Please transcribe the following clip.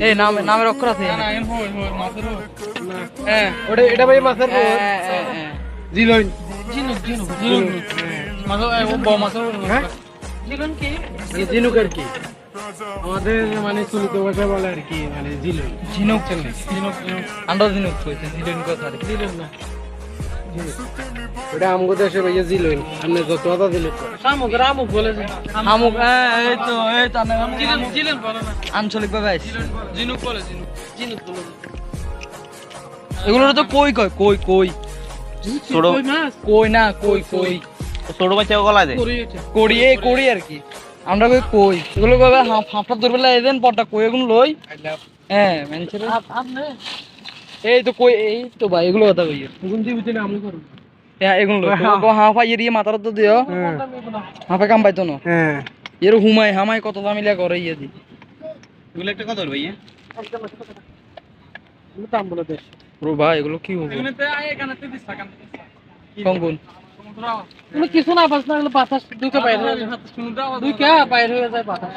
এই নাম নামের অক্ষর আছে। মাছের হ্যাঁ, ও বড় হ্যাঁ? কি? আর কি। আমাদের মানে চলিত ভাষা বলে আর কি মানে ঝিনুক ঝিনুক ঝিনুক আন্ডা ঝিনুক কইছে ঝিনুক কথা আর কি। না। ওটা আমগো দেশে ভাইয়া জিলইন। আপনি যত কথা বলেছে শামুক হ্যাঁ, এই তো এই তো জিলেন জিলেন বলে না। আঞ্চলিক ভাবে আইছে। ঝিনুক বলে ঝিনুক ঝিনুক বলে। এগুলো তো কই কয় কই কই? ছোট কই না কই কই ছোট বাচ্চা গলা দেয় করি এটা। কড়ি আর কি। আমরা কই কই? এগুলো কবে হাফটা ধরবে লাই দেন পরটা কই এগুলো লই? হ্যাঁ আপনি এই তো কই এই তো ভাই এগুলো কথা কই? বুঝি না করব। হ্যাঁ এগুলো। তো হাফ আইয়ে দিয়ে মাথার তো দিও। হ্যাঁ। হাফে কাম পাইতো না? হ্যাঁ। এর হুমাই হামাই কত দামিলা করে ইয়ে দি। এগুলো একটা কথা ভাইয়া। দাম বলে দেশ। ভাই এগুলো কি হবে টাকা কোন কোন? তুমি কিছু না বাস না বাতাস। দুইটা বাইরে হয়ে যায়। দুইটা বাইরে হয়ে যায় বাতাস।